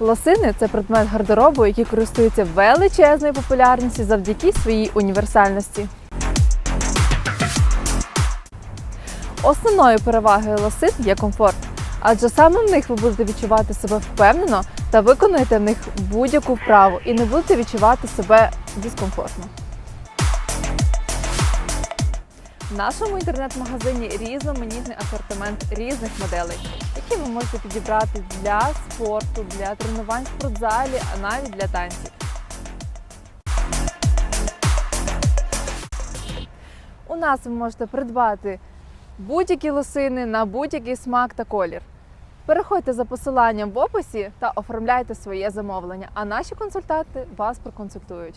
Лосини це предмет гардеробу, який користується величезною популярністю завдяки своїй універсальності. Основною перевагою лосин є комфорт, адже саме в них ви будете відчувати себе впевнено та виконуєте в них будь-яку вправу і не будете відчувати себе дискомфортно. В нашому інтернет-магазині різноманітний асортимент різних моделей, які ви можете підібрати для спорту, для тренувань в спортзалі, а навіть для танців. У нас ви можете придбати будь-які лосини на будь-який смак та колір. Переходьте за посиланням в описі та оформляйте своє замовлення, а наші консультанти вас проконсультують.